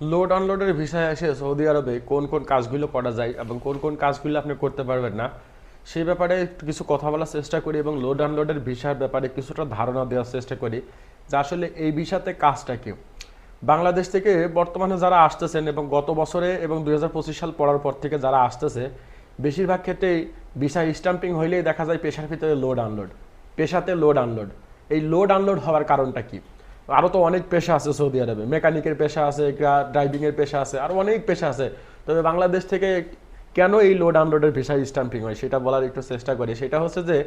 Load আনলোডের ভিসায় এসে Saudi আরবে কোন কোন কাজগুলো করা যায় এবং কোন কোন কাজগুলো আপনি করতে পারবেন না, সেই ব্যাপারে কিছু কথা বলার চেষ্টা করি এবং লোড আনলোডের ভিসার ব্যাপারে কিছুটা ধারণা দেওয়ার চেষ্টা করি যে আসলে এই ভিসাতে কাজটা কি। বাংলাদেশ থেকে বর্তমানে যারা আসতেছেন এবং গত বছরে এবং দু হাজার পঁচিশ সাল পড়ার পর থেকে যারা আসতেছে, বেশিরভাগ ক্ষেত্রেই ভিসা স্টাম্পিং হইলেই দেখা যায় পেশার ভিতরে লোড আনলোড পেশাতে লোড আনলোড এই লোড আনলোড হওয়ার কারণটা কি? আরও তো অনেক পেশা আছে সৌদি আরবে। মেকানিকের পেশা আছে ড্রাইভিংয়ের পেশা আছে, আর অনেক পেশা আছে। তবে বাংলাদেশ থেকে কেন এই লোড আনলোডের ভিসা স্ট্যাম্পিং হয়, সেটা বলার একটু চেষ্টা করি। সেটা হচ্ছে যে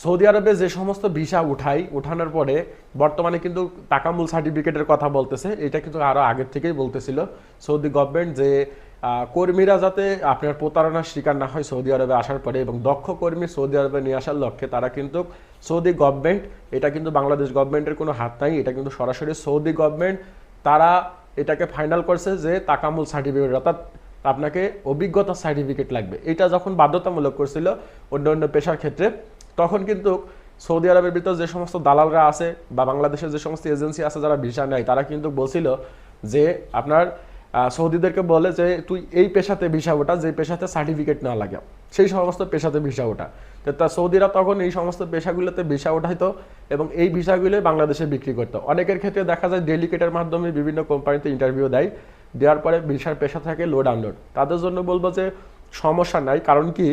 সৌদি আরবে যে সমস্ত ভিসা উঠাই, উঠানোর পরে বর্তমানে কিন্তু টাকামূল সার্টিফিকেটের কথা বলতেছে। এটা কিন্তু আরও আগের থেকেই বলতেছিল। সৌদি গভর্নমেন্ট যে কর্মীরা যাতে আপনার প্রতারণার শিকার না হয় সৌদি আরবে আসার পরে এবং দক্ষ কর্মী সৌদি আরবে নিয়ে আসার লক্ষ্যে, তারা কিন্তু সৌদি গভর্নমেন্ট এটা কিন্তু বাংলাদেশ গভর্নমেন্টের কোনো হাত নাই, এটা কিন্তু সরাসরি সৌদি গভর্নমেন্ট তারা এটাকে ফাইনাল করছে যে তাকামুল সার্টিফিকেট অর্থাৎ আপনাকে অভিজ্ঞতা সার্টিফিকেট লাগবে। এটা যখন বাধ্যতামূলক করছিল অন্য অন্য পেশার ক্ষেত্রে তখন কিন্তু সৌদি আরবের ভিতর যে সমস্ত দালালরা আছে বা বাংলাদেশের যে সমস্ত এজেন্সি আছে যারা ভিসা নেয়, তারা কিন্তু বলছিল যে আপনার সৌদিদেরকে বলে যে তুই এই পেশাতে ভিসা ওঠা যে পেশাতে সার্টিফিকেট না লাগে। সেই সমস্ত পেশাতে ভিসা ওঠা তো তা সৌদিরা তখন এই সমস্ত পেশাগুলোতে ভিসা ওঠাইতো এবং এই ভিসাগুলো বাংলাদেশে বিক্রি করতো। অনেকের ক্ষেত্রে দেখা যায় ডেলিকেটের মাধ্যমে বিভিন্ন কোম্পানিতে ইন্টারভিউ দেয়, দেওয়ার পরে ভিসার পেশা থাকে লোড আনলোড তাদের জন্য বলব যে সমস্যা নাই, কারণ কি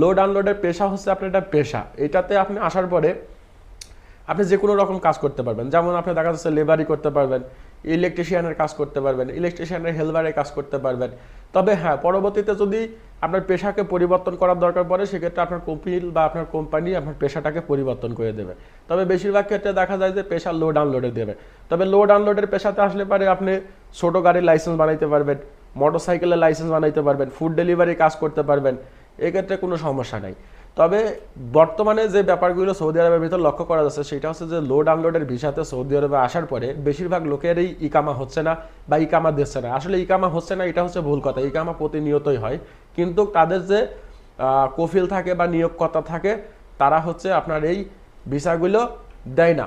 লোড আনলোডের পেশা হচ্ছে আপনার একটা পেশা। এটাতে আপনি আসার পরে আপনি যে কোনো রকম কাজ করতে পারবেন। যেমন আপনি দেখা যাচ্ছে লেবারই করতে পারবেন ইলেকট্রিশিয়ানের কাজ করতে পারবেন ইলেকট্রিশিয়ানের হেলভারের কাজ করতে পারবেন। তবে হ্যাঁ পরবর্তীতে যদি আপনার পেশাকে পরিবর্তন করার দরকার পড়ে, সেক্ষেত্রে আপনার কোম্পানি বা আপনার কোম্পানি আপনার পেশাটাকে পরিবর্তন করে দেবে। তবে বেশিরভাগ ক্ষেত্রে দেখা যায় যে পেশা লোড আনলোডে দেবে। তবে লোড আনলোডের পেশাতে আসলে পারে আপনি ছোটো গাড়ির লাইসেন্স বানাইতে পারবেন মোটর সাইকেলের লাইসেন্স বানাইতে পারবেন ফুড ডেলিভারি কাজ করতে পারবেন। এক্ষেত্রে কোনো সমস্যা নাই। তবে বর্তমানে যে ব্যাপারগুলো সৌদি আরবের ভিতর লক্ষ্য করা যাচ্ছে, সেটা হচ্ছে যে লোড আনলোডের ভিসাতে সৌদি আরবে আসার পরে বেশিরভাগ লোকেরই ইকামা হচ্ছে না বা ইকামা দিচ্ছে না। আসলে ইকামা হচ্ছে না, এটা হচ্ছে ভুল কথা, ইকামা প্রতিনিয়তই হয়। কিন্তু তাদের যে কফিল থাকে বা নিয়োগকর্তা থাকে, তারা হচ্ছে আপনার এই ভিসাগুলো দেয় না।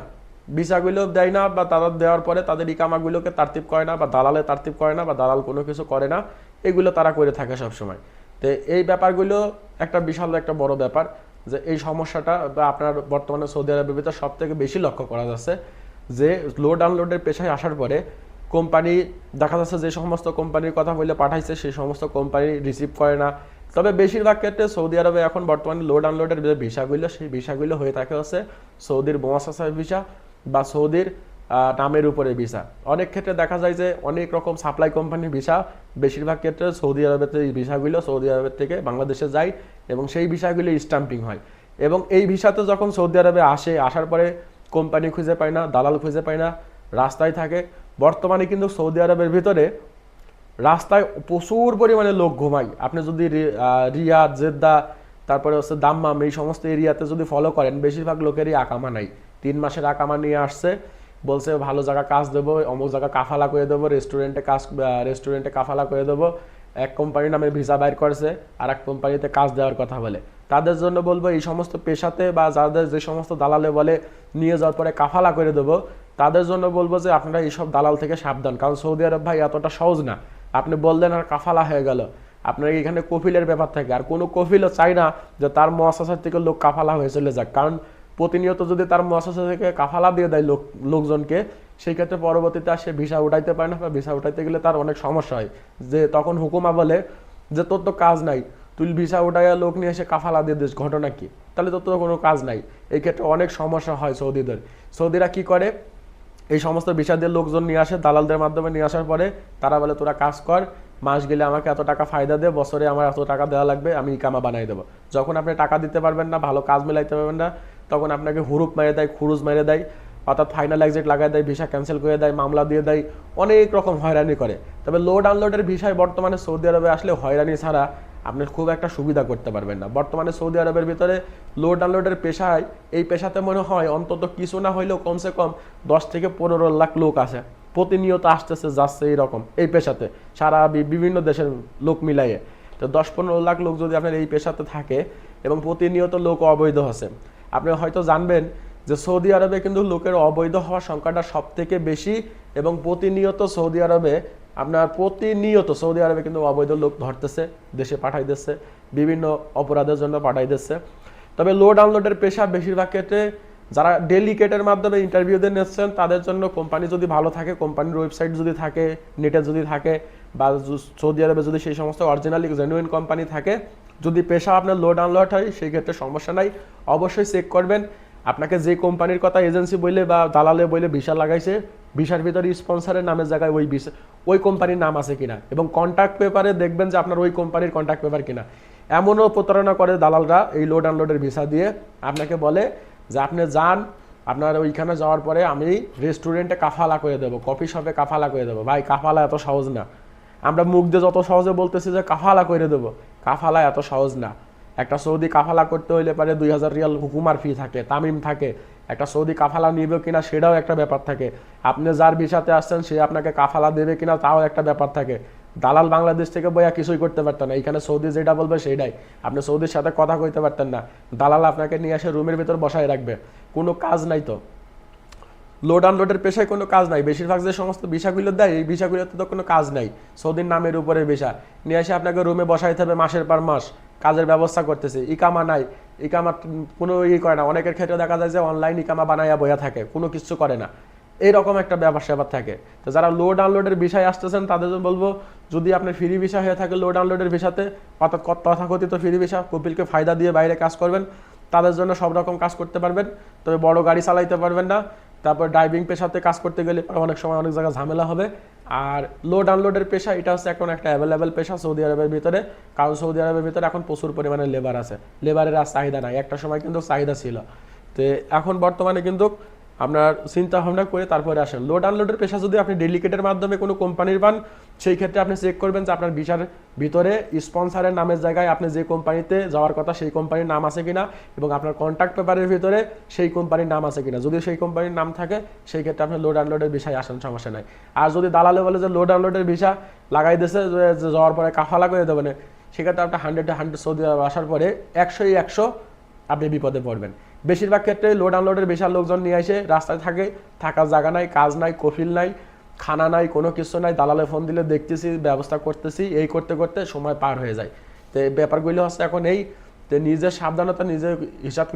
ভিসাগুলো দেয় না বা তারা দেওয়ার পরে তাদের ইকামাগুলোকে তারতিব করে না বা দালালে তারতিব করে না বা দালাল কোনো কিছু করে না, এগুলো তারা করে থাকে সবসময়। তো এই ব্যাপারগুলো একটা বিশাল একটা বড় ব্যাপার যে এই সমস্যাটা বা আপনার বর্তমানে সৌদি ভিতর সব থেকে বেশি লক্ষ্য করা যাচ্ছে যে লোড আনলোডের পেশায় আসার পরে কোম্পানি দেখা যাচ্ছে যে সমস্ত কোম্পানির কথা বলে পাঠাইছে, সেই সমস্ত কোম্পানি রিসিভ করে না। তবে বেশিরভাগ ক্ষেত্রে সৌদি আরবে এখন বর্তমানে লোড আনলোডের যে ভিসাগুলো, সেই ভিসাগুলো হয়ে থাকে হচ্ছে সৌদির বোমাসাসার ভিসা বা সৌদির নামের উপরে ভিসা। অনেক ক্ষেত্রে দেখা যায় যে অনেক রকম সাপ্লাই কোম্পানির ভিসা, বেশিরভাগ ক্ষেত্রে সৌদি আরবের এই ভিসাগুলো সৌদি আরবের থেকে বাংলাদেশে যায় এবং সেই ভিসাগুলি স্টাম্পিং হয়। এবং এই ভিসাতে যখন সৌদি আরবে আসে, আসার পরে কোম্পানি খুঁজে পায় না, দালাল খুঁজে পায় না, রাস্তায় থাকে। বর্তমানে কিন্তু সৌদি আরবের ভিতরে রাস্তায় প্রচুর পরিমাণে লোক ঘুমায়। আপনি যদি রিয়াদ, জেদ্দা, তারপরে হচ্ছে দাম্মাম এই সমস্ত এরিয়াতে যদি ফলো করেন, বেশিরভাগ লোকেরই আকামা নাই। তিন মাসের আকামা নিয়ে আসছে। বলছে, ভালো জায়গা কাজ দেবো, অমুক জায়গা কাফালা করে দেবো রেস্টুরেন্টে কাজ রেস্টুরেন্টে কাফালা করে দেবো। এক কোম্পানির নামে ভিসা বাইর করছে আর এক কোম্পানিতে কাজ দেওয়ার কথা বলে। তাদের জন্য বলব, এই সমস্ত পেশাতে বা যাদের যে সমস্ত দালালে বলে, নিয়ে যাওয়ার পরে কাফালা করে দেবো, তাদের জন্য বলব যে, আপনারা এইসব দালাল থেকে সাবধান, কারণ সৌদি আরব ভাই এতটা সহজ না। আপনি বললেন আর কাফালা হয়ে গেল। আপনার এখানে কফিলের ব্যাপার থাকে। আর কোনো কফিলও চাই না যে, তার মহাশাসার থেকে লোক কাফালা হয়ে চলে যাক। কারণ প্রতিনিয়ত যদি তার মহাশাসা থেকে কাফালা দিয়ে দেয় লোক লোকজনকে, সেই ক্ষেত্রে পরবর্তীতে আর সে ভিসা উঠাইতে পারে না বা ভিসা উঠাইতে গেলে তার অনেক সমস্যা হয়। যে তখন হুকুমা বলে যে, তোর তো কাজ নাই, তুই ভিসা উঠাইয়া লোক নিয়ে এসে কাফালা দিয়ে দিস, ঘটনা কি? তাহলে তোর তো কোনো কাজ নাই। এই ক্ষেত্রে অনেক সমস্যা হয় সৌদিদের। সৌদিরা কি করে? এই সমস্ত বিষাদের লোকজন নিয়ে আসে, দালালদের মাধ্যমে নিয়ে আসার পরে তারা বলে, তোরা কাজ কর, মাস গেলে আমাকে এত টাকা ফায়দা দে, বছরে আমার এত টাকা দেওয়া লাগবে, আমি ইকামা বানাই দেবো। যখন আপনি টাকা দিতে পারবেন না, ভালো কাজ মেলাইতে পারবেন না তখন আপনাকে হুরুপ মেরে দেয়, খুরুজ মেরে দেয়, অর্থাৎ ফাইনাল এক্সিট লাগাই দেয়, ভিসা ক্যান্সেল করে দেয়, মামলা দিয়ে দেয়, অনেক রকম হয়রানি করে। তবে লোড আনলোডের ভিসায় বর্তমানে সৌদি আরবে আসলে হয়রানি ছাড়া আপনি খুব একটা সুবিধা করতে পারবেন না। বর্তমানে সৌদি আরবের ভিতরে লোড আনলোডের পেশায়, এই পেশাতে মনে হয় অন্তত কিছু না হইলেও কমসে কম দশ থেকে পনেরো লাখ লোক আছে। প্রতিনিয়ত আসতেছে, যাচ্ছে এইরকম এই পেশাতে, সারা বিভিন্ন দেশের লোক মিলাইয়ে তো দশ পনেরো লাখ লোক যদি আপনার এই পেশাতে থাকে এবং প্রতিনিয়ত লোক অবৈধ আছে আপনি হয়তো জানবেন যে সৌদি আরবে কিন্তু লোকের অবৈধ হওয়ার সংখ্যাটা সব থেকে বেশি এবং প্রতিনিয়ত সৌদি আরবে, আপনার প্রতিনিয়ত সৌদি আরবে কিন্তু অবৈধ লোক ধরতেছে, দেশে পাঠাই দিচ্ছে বিভিন্ন অপরাধের জন্য পাঠাই দিচ্ছে তবে লো ডাউনলোডের পেশা বেশিরভাগ ক্ষেত্রে যারা ডেলিকেটের মাধ্যমে ইন্টারভিউ দিয়ে নিচ্ছেন, তাদের জন্য কোম্পানি যদি ভালো থাকে কোম্পানির ওয়েবসাইট যদি থাকে নেটে যদি থাকে, বা সৌদি আরবে যদি সেই সমস্ত অরিজিনালি জেনুইন কোম্পানি থাকে যদি পেশা আপনার লোড আনলোড হয়, সেই ক্ষেত্রে সমস্যা নাই। অবশ্যই চেক করবেন। আপনাকে যে কোম্পানির কথা এজেন্সি বইলে বা দালালে বইলে ভিসা লাগাইছে, ভিসার ভিতরে স্পন্সরের নামের জায়গায় ওই ভিসা, ওই কোম্পানির নাম আছে কিনা? এবং কন্ট্যাক্ট পেপারে দেখবেন যে আপনার ওই কোম্পানির কন্ট্যাক্ট পেপার কিনা। এমনও প্রতারণা করে দালালরা এই লোড আনলোডের ভিসা দিয়ে। আপনাকে বলে যে আপনি যান, আপনার ওইখানে যাওয়ার পরে আমি রেস্টুরেন্টে কাফালা করে দেবো কফি শপে কাফালা করে দেবো। ভাই, কাফালা এত সহজ না। আমরা মুখ দিয়ে যত সহজে বলতেছি যে কাফালা করে দেবো। কাফালা এত সহজ না। একটা সৌদি কাফালা করতে হইলে পারে দুই হাজার রিয়াল হুকুমার ফি থাকে, তামিম থাকে। একটা সৌদি কাফালা নিবে কিনা সেটাও একটা ব্যাপার থাকে। আপনি যার ভিসাতে আসছেন, সে আপনাকে কাফালা দেবে কিনা তাও একটা ব্যাপার থাকে। দালাল বাংলাদেশ থেকে বইয়া কিছুই করতে পারতেন না। এখানে সৌদি যেটা বলবে সেটাই আপনি সৌদির সাথে কথা কইতে পারতেন না। দালাল আপনাকে নিয়ে এসে রুমের ভিতর বসায় রাখবে। কোনো কাজ নাই তো। লোড আনলোডের পেশায় কোনো কাজ নাই। বেশিরভাগ যে সমস্ত ভিসাগুলো দেয়, এই ভিসাগুলোতে তো কোনো কাজ নাই। সৌদির নামের উপরে ভিসা। নিয়ে এসে আপনাকে রুমে বসাইতে হবে মাসের পর মাস। কাজের ব্যবস্থা করতেছে। ইকামা নাই। ইকামা কোনো ই করে না। অনেকের ক্ষেত্রে দেখা যায় যে অনলাইন ইকামা বানাইয়া বইয়া থাকে। কোনো কিছু করে না। এইরকম একটা ব্যাপার স্যাপার থাকে। তো যারা লোড আনলোডের বিষয় আসতেছেন, তাদের জন্য বলব, যদি আপনার ফ্রি ভিসা হয়ে থাকে লোড আনলোডের ভিসাতে, অর্থাৎ তথাকথিত ফ্রি ভিসা কপিলকে ফায়দা দিয়ে বাইরে কাজ করবেন। তাদের জন্য সব রকম কাজ করতে পারবেন। তবে বড় গাড়ি চালাইতে পারবেন না। তারপর ড্রাইভিং পেশাতে কাজ করতে গেলে অনেক সময় অনেক জায়গায় ঝামেলা হবে। আর লোড আনলোডের পেশা, এটা হচ্ছে এখন একটা অ্যাভেলেবেল পেশা সৌদি আরবের ভিতরে। কারণ সৌদি আরবের ভিতরে এখন প্রচুর পরিমাণে লেবার আছে। লেবারের আর চাহিদা নাই। একটা সময় কিন্তু চাহিদা ছিল। তো এখন বর্তমানে কিন্তু আপনার চিন্তা ভাবনা করে তারপরে আসেন। লোড আনলোডের পেশা যদি আপনি ডেলিকেটের মাধ্যমে কোনো কোম্পানির পান, সেই ক্ষেত্রে আপনি চেক করবেন যে আপনার ভিসার ভিতরে স্পন্সারের নামের জায়গায় আপনি যে কোম্পানিতে যাওয়ার কথা সেই কোম্পানির নাম আছে কিনা এবং আপনার কন্ট্যাক্ট পেপারের ভিতরে সেই কোম্পানির নাম আছে কিনা। যদি সেই কোম্পানির নাম থাকে, সেই ক্ষেত্রে আপনি লোড আনলোডের বিষয় আসেন, সমস্যা নাই। আর যদি দালালে বলে যে লোড আনলোডের ভিসা লাগাই দিয়েছে যাওয়ার পরে কাফালা করে দেবেন, সেক্ষেত্রে আপনি হান্ড্রেড হান্ড্রেড সৌদি আসার পরে একশোই একশো আপনি বিপদে পড়বেন। বেশিরভাগ ক্ষেত্রে লোড আনলোডের বিশাল লোকজন নিয়ে আসে রাস্তায় থাকে, থাকার জায়গা নাই, কাজ নাই, কফিল নাই, খানা নাই, কোনো কিছু নাই, দালালে ফোন দিলে দেখতেছি, ব্যবস্থা করতেছি, এই করতে করতে সময় পার হয়ে যায়। তো ব্যাপারগুলি হচ্ছে এখন এই তো নিজের সাবধানতা, নিজের হিসাব